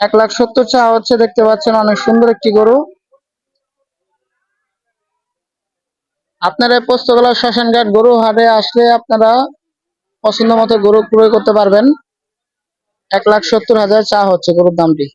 এক লাখ সত্তর চা হচ্ছে, দেখতে পাচ্ছেন অনেক সুন্দর একটি গরু। আপনারা পোস্তগোলা শ্মশান ঘাট গরু হাটে আসলে আপনারা পছন্দ মতো গরু ক্রয় করতে পারবেন। এক লাখ সত্তর হাজার চা হচ্ছে গরুর দামটি।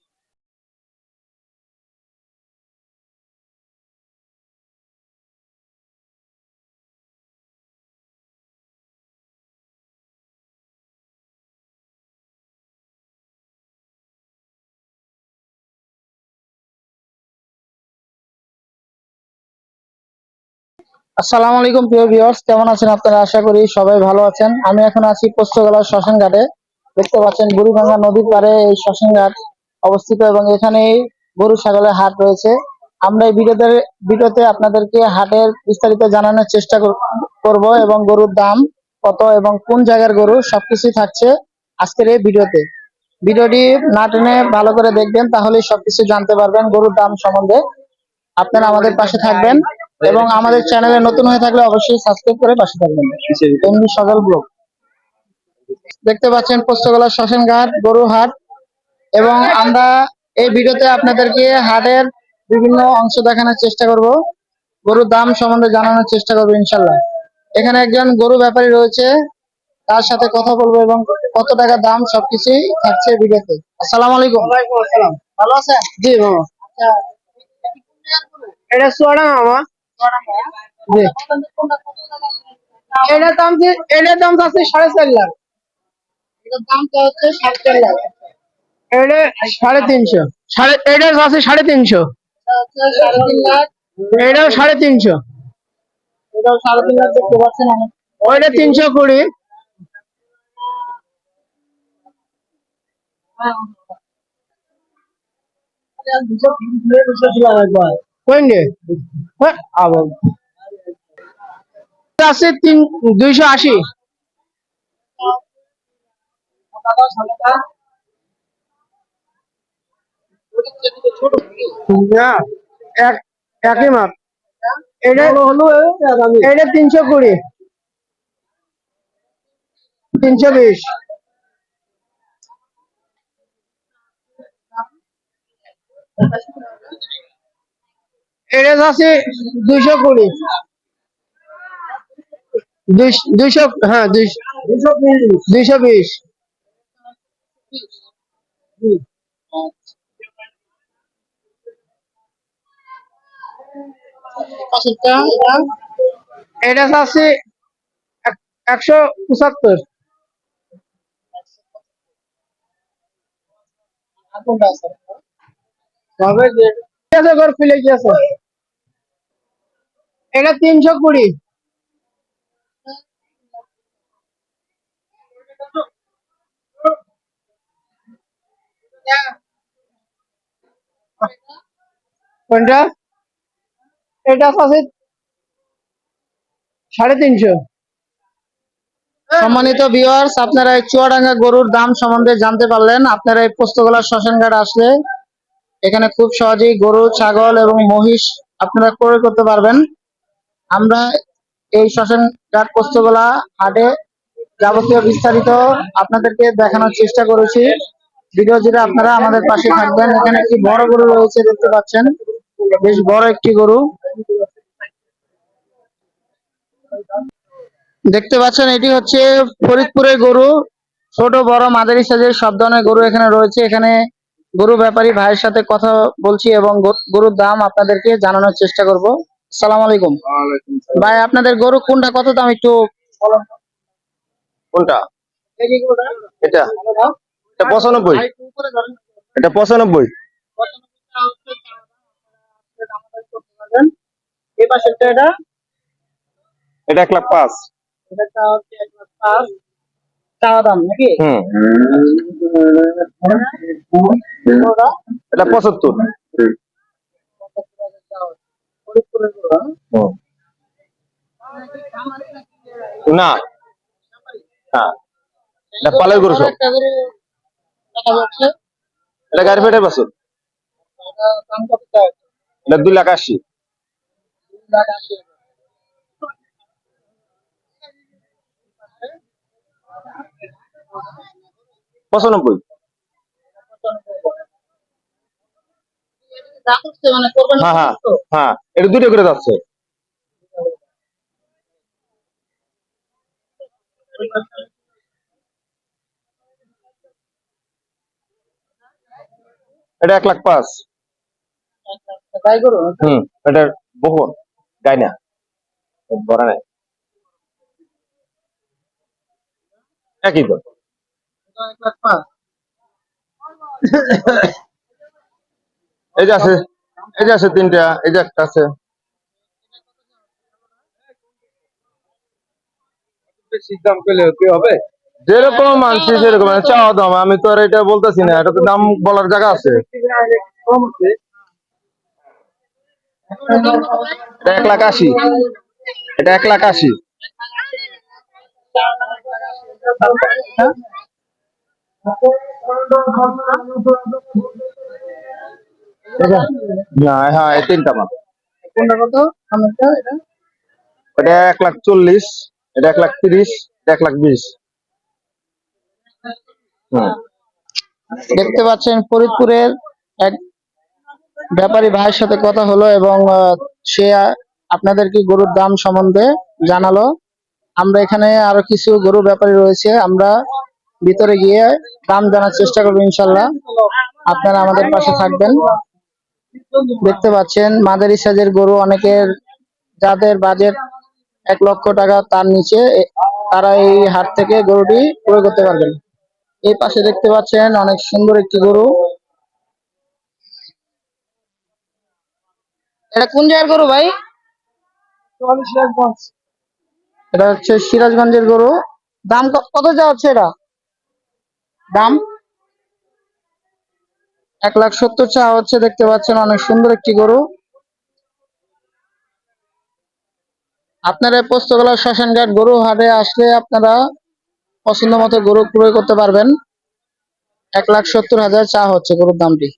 আসসালামু আলাইকুম, প্রিয় ভিউয়ার্স কেমন আছেন আপনারা? আশা করি সবাই ভালো আছেন। আমি এখন আছি পোস্তগোলা শ্মশান ঘাটে দেখতে পাচ্ছেন বুড়িভাঙ্গা নদীর পাড়ে এই শ্মশান ঘাট অবস্থিত এবং এখানে গরু ছাগলের হাট রয়েছে। আমরা এই ভিডিওতে ভিডিওতে আপনাদেরকে হাটের বিস্তারিত জানানোর চেষ্টা কর- করব এবং গরুর দাম কত এবং কোন জায়গার গরু সবকিছুই থাকছে আজকের এই ভিডিওতে। ভিডিওটি না টেনে ভালো করে দেখবেন তাহলে সবকিছু জানতে পারবেন গরুর দাম সম্বন্ধে। আপনারা আমাদের পাশে থাকবেন। এবং আমাদের চ্যানেলে নতুন হয়ে থাকলে অবশ্যই সাবস্ক্রাইব করে পাশে থাকবেন। এমনি সকাল ব্লগ। দেখতে পাচ্ছেন পোস্তগোলা শ্মশান ঘাট গরু হাট এবং আমরা এই ভিডিওতে আপনাদেরকে হাটের বিভিন্ন অংশ দেখানোর চেষ্টা করব। গরুর দাম সম্বন্ধে জানানোর চেষ্টা করব ইনশাল্লাহ এখানে একজন গরু ব্যাপারী রয়েছে। তার সাথে কথা বলব এবং কত টাকা দাম সবকিছুই থাকছে ভিডিওতে। আসসালাম আলাইকুম। ভালো আছেন? জি মামা এটা সোয়াডা মামা। জি। এটার দাম যে এটার দাম আছে সাড়ে চার লাখ। এটার দামটা হচ্ছে সাড়ে চার লাখ। এটা সাড়ে তিনশো। সাড়ে এটা আছে সাড়ে তিনশো। সাড়ে তিন লাখ। এটাও সাড়ে তিনশো। এটাও সাড়ে তিন লাখ দেখতে পাচ্ছেন ওইটা তিনশো কুড়ি। আবার আছে তিন দুইশো আশি। না এক একই মাপ। এটা হলো এটা তিনশো কুড়ি। তিনশো বিশ। এটা আছে দুইশো কুড়ি। দুইশ- হ্যাঁ দুইশ- বিশ। এটা আছে এক- একশো পঁচাত্তর। আছে খুলে কি আছে এটা তিনশো কুড়ি। কোনটা? এটা আছে সাড়ে তিনশো। সম্মানিত ভিউয়ার্স আপনারা এই চুয়াডাঙ্গা গরুর দাম সম্বন্ধে জানতে পারলেন। আপনারা এই পোস্তগোলা শ্মশান ঘাট আসলে এখানে খুব সহজেই গরু, ছাগল এবং মহিষ আপনারা ক্রয় করতে পারবেন। আমরা এই শ্মশান ঘাট পোস্তগোলা হাটে যাবতীয় বিস্তারিত আপনাদেরকে দেখানোর চেষ্টা করেছি। ভিডিও জুড়ে আপনারা আমাদের পাশে থাকবেন। এখানে একটি বড় গরু রয়েছে, দেখতে পাচ্ছেন। বেশ বড় একটি গরু। দেখতে পাচ্ছেন, এটি হচ্ছে ফরিদপুরের গরু। ছোট, বড় মাদারি সাইজের সব ধরনের গরু এখানে রয়েছে। এখানে গরু ব্যাপারী ভাইয়ের সাথে কথা বলছি এবং গরু- গরুর দাম আপনাদেরকে জানানোর চেষ্টা করব। সালাম আলাইকুম। ভাই আপনাদের গরু কোনটা? কত দাম একটু কোনটা? এটা? এটা পঁচানব্বই। এটা পঁচানব্বই। এটা? এটা এক লাখ পাঁচ। এটা পঁচাত্তর। না। হ্যাঁ এটা দেখা যাচ্ছে এটা গাড়ি ফেটে বাসুর। এটা লাখ আশি। পঁচানব্বই দাঁত উঠছে মানে কোরবানি হ্যাঁ হ্যাঁ হ্যাঁ এটা দুটো করে যাচ্ছে। এটা এক লাখ পাঁচ। হুম এটা বহন গাই না। বড় নাই। একই তো। এক লাখ পাঁচ। এই যে আছে এই যে আছে তিনটা এই যে একটা আছে। যেরকম মানছি সেরকম মানে চাওয়া দাম আমি তো আর এটা বলতেছি না এটা তো দাম বলার জায়গা আছে। এক লাখ আশি। এটা এক লাখ আশি। না হ্যাঁ এই তিনটা মাল কোনটা কত? আমারটা এটা? এটা এক লাখ চল্লিশ এটা এক লাখ তিরিশ এটা এক লাখ বিশ। হুম দেখতে পাচ্ছেন ফরিদপুরের এক ব্যাপারী ভাইয়ের সাথে কথা হলো এবং আহ, সে আপনাদেরকে গরুর দাম সম্বন্ধে জানালো। আমরা এখানে আরও কিছু গরু ব্যাপারী রয়েছে আমরা ভিতরে গিয়ে দাম জানার চেষ্টা করব ইনশাল্লাহ। আপনারা আমাদের পাশে থাকবেন। দেখতে পাচ্ছেন, মাদারি সাইজের গরু অনেকের, যাদের বাজেট এক লক্ষ টাকা তার নিচে তারা এই হাট থেকে গরুটি ক্রয় করতে পারবেন। এই পাশে দেখতে পাচ্ছেন, অনেক সুন্দর একটি গরু। এটা কোন জায়গার গরু ভাই? এটা হচ্ছে সিরাজগঞ্জের গরু। দাম কত যা হচ্ছে এটা? দাম? এক লাখ সত্তর চা হচ্ছে, দেখতে পাচ্ছেন অনেক সুন্দর একটি গরু। আপনারা পোস্তগোলা শ্মশানঘাট গরু হাটে আসলে আপনারা পছন্দ মতো গরু ক্রয় করতে পারবেন। এক লাখ সত্তর হাজার চা হচ্ছে গরুর দামটি।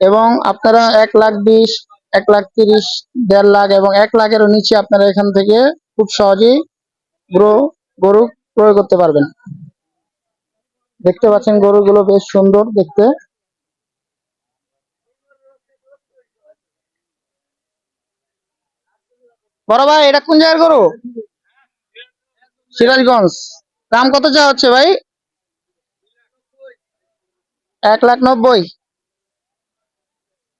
এবং আপনারা এক লাখ বিশ, এক লাখ তিরিশ, দেড় লাখ এবং এক লাখেরও নিচে আপনারা এখান থেকে খুব সহজেই গরু গরু ক্রয় করতে পারবেন। দেখতে পাচ্ছেন গরুগুলো বেশ সুন্দর দেখতে। বড় ভাই, এটা কোন জায়গার গরু? সিরাজগঞ্জ। দাম কত চা হচ্ছে ভাই? এক লাখ নব্বই।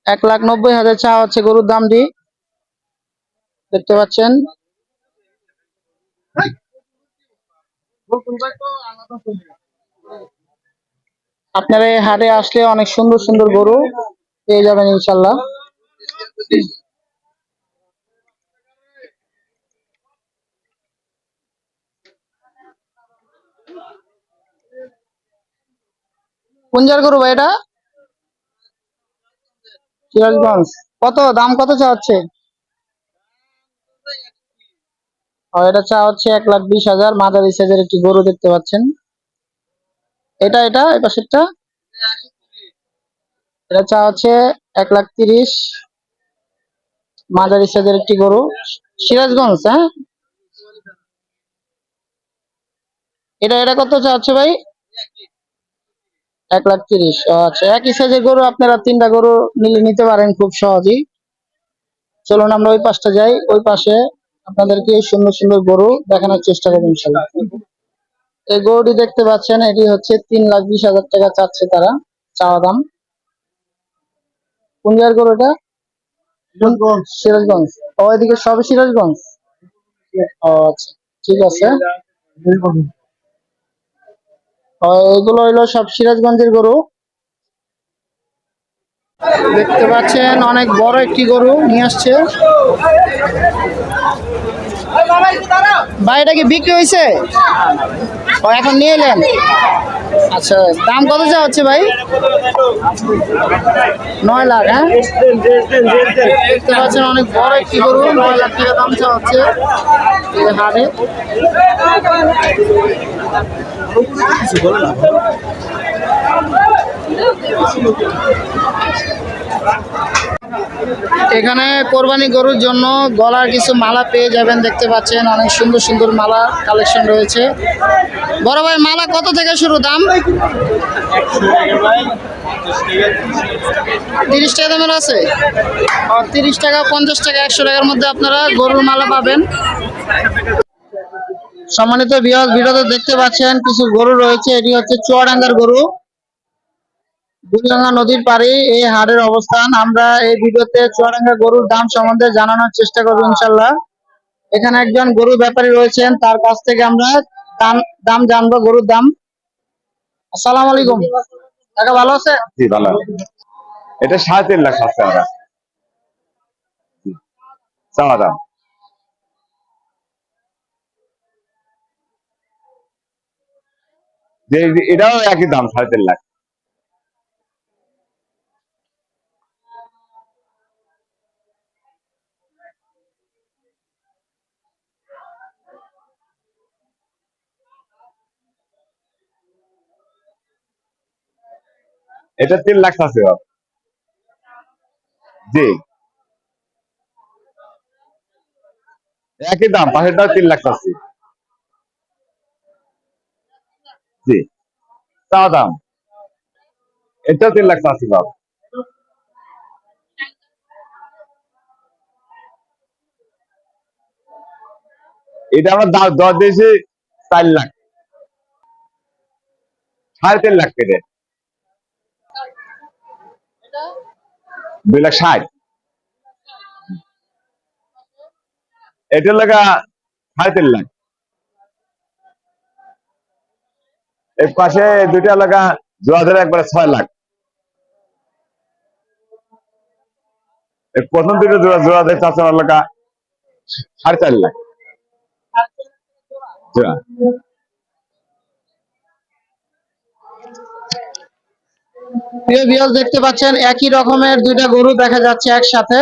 এক লাখ নব্বই হাজার চা হচ্ছে গরুর দাম দামটি দেখতে পাচ্ছেন। আপনারা এই হাটে আসলে অনেক সুন্দর সুন্দর গরু পেয়ে যাবেন ইনশাল্লাহ। কোন জায়গার গরু ভাই এটা? সিরাজগঞ্জ। কত? দাম কত চা হচ্ছে? এটা চা হচ্ছে এক লাখ বিশ হাজার। মাদারি সাইজের একটি গরু দেখতে পাচ্ছেন। এটা এটা এই পাশেরটা এটা চা হচ্ছে এক লাখ তিরিশ। মাদারি সাইজের একটি গরু। সিরাজগঞ্জ হ্যাঁ? এটা এটা কত চা হচ্ছে ভাই? এক লাখ তিরিশ। আচ্ছা একই সাইজের গরু আপনারা তিনটা গরু নিলে নিতে পারেন খুব সহজেই। চলুন আমরা ওই পাশটা যাই। ওই পাশে আপনাদেরকে সুন্দর সুন্দর গরু দেখানোর চেষ্টা করব ইনশাল্লাহ এই গরুটি দেখতে পাচ্ছেন এটি হচ্ছে তিন লাখ বিশ হাজার টাকা চাচ্ছে তারা চাওয়া দাম। কোন জায়গার গরু এটা সিরাজগঞ্জ। ও এদিকে সবই সিরাজগঞ্জ? ও আচ্ছা ঠিক আছে। এগুলো হইল সব সিরাজগঞ্জের গরু। দেখতে পাচ্ছেন অনেক বড় একটি গরু নিয়ে আসছে। ভাই, এটা কি বিক্রি হয়েছে ও, এখন নিয়ে এলেন? আচ্ছা দাম কত যা হচ্ছে ভাই? নয় লাখ হ্যাঁ? দেখতে পাচ্ছেন অনেক বড় একটি গরু, নয় লাখ টাকা দাম চা হচ্ছে। হাটে। এখানে কোরবানি গরুর জন্য গলার কিছু মালা পেয়ে যাবেন, দেখতে পাচ্ছেন অনেক সুন্দর সুন্দর মালা কালেকশন রয়েছে। বড় ভাই মালা কত থেকে শুরু দাম? তিরিশ টাকা দামের আছে। তিরিশ টাকা, পঞ্চাশ টাকা, একশো টাকার মধ্যে আপনারা গরুর মালা পাবেন। সম্মানিত বিহজ ভিডিওতে দেখতে পাচ্ছেন কিছু গরু রয়েছে, এটি হচ্ছে চুয়াডাঙ্গার গরু। বুড়িগঙ্গা নদীর পাড়ে এই হাটের অবস্থান। আমরা এই ভিডিওতে চুয়াডাঙ্গা গরুর দাম সম্বন্ধে জানানোর চেষ্টা করব, ইনশাল্লাহ। এখানে একজন গরু ব্যাপারী রয়েছেন, তার কাছ থেকে আমরা দাম জানব, গরুর দাম। আসসালামু আলাইকুম। কাকা, ভালো আছে। এটা সাড়ে তিন লাখ আছে আমরা। এটাও একই দাম, সাড়ে তিন লাখ। এটা তিন লাখ আছে জি। একই দাম, পাশেরটাও তিন লাখ আছে। জি। চা দাম। এটাও তিন লাখ আছে বাপ এটা আমরা দর দিয়েছি চার লাখ। সাড়ে তিন লাখ কেটে। দুই লাখ ষাট। এটা লাগা সাড়ে তিন লাখ। এর পাশে দুইটা লাগা জোড়া ধরে একবারে ছয় লাখ। প্রথম দুটো জোড়া জোড়া ধরে চারশো লাগা সাড়ে চার লাখ। জোড়া। প্রিয় বিয়স দেখতে পাচ্ছেন একই রকমের দুইটা গরু দেখা যাচ্ছে একসাথে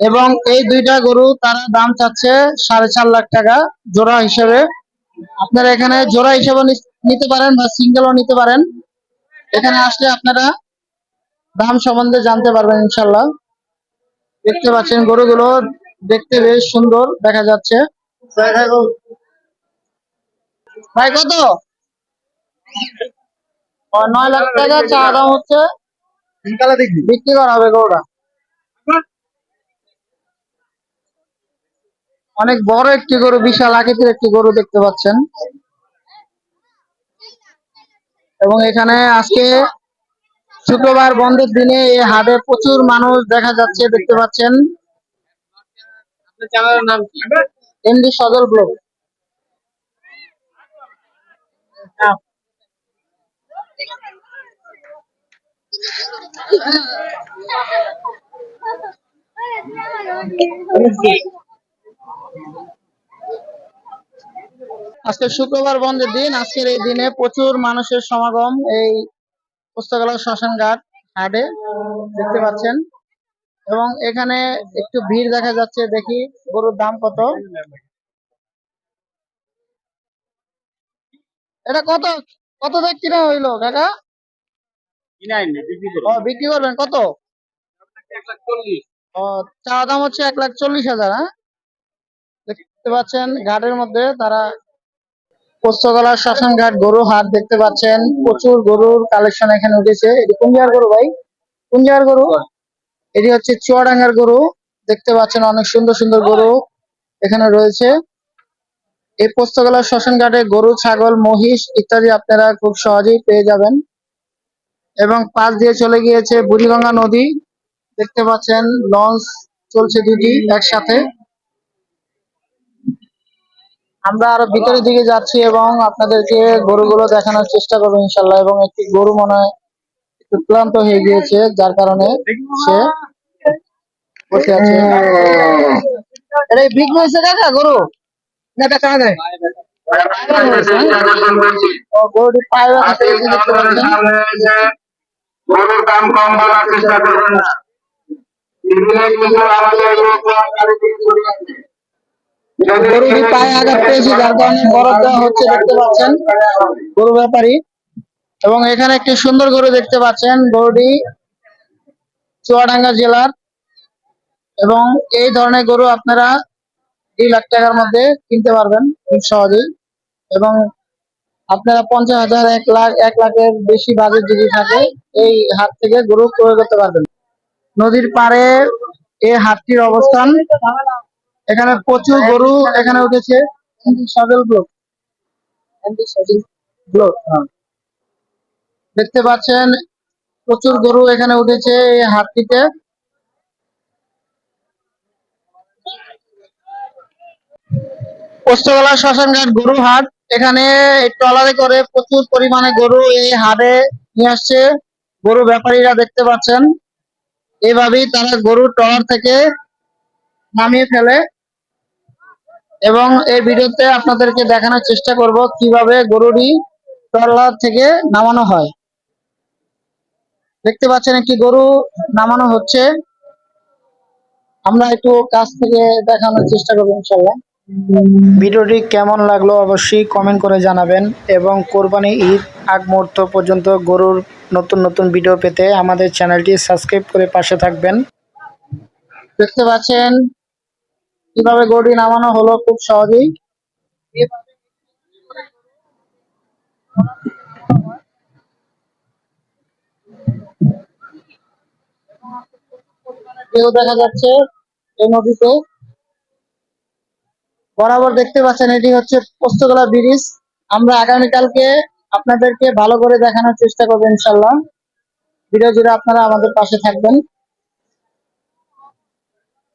এবং এই দুইটা গরু তারা দাম চাচ্ছে সাড়ে চার লাখ টাকা জোড়া হিসেবে। আপনারা এখানে জোড়া হিসেবে নিতে পারেন বা সিঙ্গেলও নিতে পারেন। এখানে আসলে আপনারা দাম সম্বন্ধে জানতে পারবেন ইনশাল্লাহ দেখতে পাচ্ছেন গরুগুলো দেখতে বেশ সুন্দর দেখা যাচ্ছে। ভাই কত? নয় লাখ টাকা চা দাম হচ্ছে। বিক্রি করা হবে গরুটা। অনেক বড় একটি গরু বিশাল আকৃতির একটি গরু দেখতে পাচ্ছেন। এবং এখানে আজকে শুক্রবার বন্ধের দিনে এই হাটে প্রচুর মানুষ দেখা যাচ্ছে দেখতে পাচ্ছেন। চ্যানেলের নাম কি? এমডি সজল ব্লগ আজকে শুক্রবার বন্ধের দিন, আজকের এই দিনে প্রচুর মানুষের সমাগম এই পুস্তকালয় শ্মশান ঘাট হাটে দেখতে পাচ্ছেন। এবং এখানে একটু ভিড় দেখা যাচ্ছে, দেখি গরুর দাম কত। এটা কত কত থেকে কিনা হইল, কাকা? বিক্রি করবেন? কত? ও দাম হচ্ছে এক লাখ চল্লিশ হাজার হ্যাঁ? দেখতে পাচ্ছেন ঘাটের মধ্যে তারা পোস্তগলা শ্মশান ঘাট, গরু হাট দেখতে পাচ্ছেন। প্রচুর গরুর কালেকশন এখানে উঠেছে। এটি কোন গরু ভাই? কোন গরু? এটি হচ্ছে চুয়াডাঙ্গার গরু। দেখতে পাচ্ছেন অনেক সুন্দর সুন্দর গরু এখানে রয়েছে। এই পোস্তগলা শ্মশান ঘাটে গরু, ছাগল, মহিষ ইত্যাদি আপনারা খুব সহজেই পেয়ে যাবেন। এবং পাশ দিয়ে চলে গিয়েছে বুড়িগঙ্গা নদী। দেখতে পাচ্ছেন লঞ্চ চলছে দুটি একসাথে। আমরা আরও ভিতরের দিকে যাচ্ছি এবং আপনাদেরকে গরুগুলো দেখানোর চেষ্টা করব ইনশাল্লাহ এবং একটি গরু মনে হয় একটু ক্লান্ত হয়ে গিয়েছে যার কারণে সে বসে আছে। এটা বিক্রি হয়েছে কাকা গরু? না কাকা গরুটি পায়ে দেখতে পাচ্ছেন। গরুর দাম কম বলার চেষ্টা করবেন না। গরুটি পায়ে আঘাত পেয়েছে যার কারণে বরফ দেওয়া হচ্ছে দেখতে পাচ্ছেন গরু ব্যাপারী। এবং এখানে একটি সুন্দর গরু দেখতে পাচ্ছেন গরুটি চুয়াডাঙ্গা জেলার। এবং এই ধরনের গরু আপনারা দুই লাখ টাকার মধ্যে কিনতে পারবেন খুব সহজেই। এবং আপনারা পঞ্চাশ হাজার, এক লাখ, এক লাখের বেশি বাজেট যদি থাকে, এই হাট থেকে গরু ক্রয় করতে পারবেন। নদীর পাড়ে এই হাটটির অবস্থান। এখানে প্রচুর গরু এখানে উঠেছে। ব্লক। দেখতে পাচ্ছেন, প্রচুর গরু এখানে উঠেছে এই হাটটিতে। পোস্তগোলা শ্মশানঘাট গরু হাট। এখানে ট্রলারে করে প্রচুর পরিমাণে গরু এই হাটে নিয়ে আসছে। গরু ব্যাপারীরা দেখতে পাচ্ছেন। এভাবেই তারা গরু ট্রলার থেকে নামিয়ে ফেলে। এবং এই ভিডিওতে আপনাদেরকে দেখানোর চেষ্টা করব কীভাবে গরুটি ট্রলার থেকে নামানো হয়। দেখতে পাচ্ছেন একটি গরু নামানো হচ্ছে। আমরা একটু কাছ থেকে দেখানোর চেষ্টা করব ইনশাল্লাহ ভিডিওটি কেমন লাগল অবশ্যই কমেন্ট করে জানাবেন এবং কোরবানি ঈদ আগ মুহূর্ত পর্যন্ত গরুর নতুন নতুন ভিডিও পেতে আমাদের চ্যানেলটি সাবস্ক্রাইব করে পাশে থাকবেন। দেখতে পাচ্ছেন? কীভাবে গরুটি নামানো হলো খুব সহজেই। দেখা যাচ্ছে এই নদীতে। বরাবর দেখতে পাচ্ছেন, এটি হচ্ছে পোস্তগোলা ব্রিজ। আমরা আগামীকালকে আপনাদেরকে ভালো করে দেখানোর চেষ্টা করব ইনশাল্লাহ ভিডিও জুড়ে আপনারা আমাদের পাশে থাকবেন।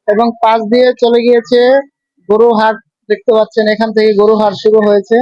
এবং পাশ দিয়ে চলে গিয়েছে গরু হাট দেখতে পাচ্ছেন, এখান থেকে গরু হাট শুরু হয়েছে।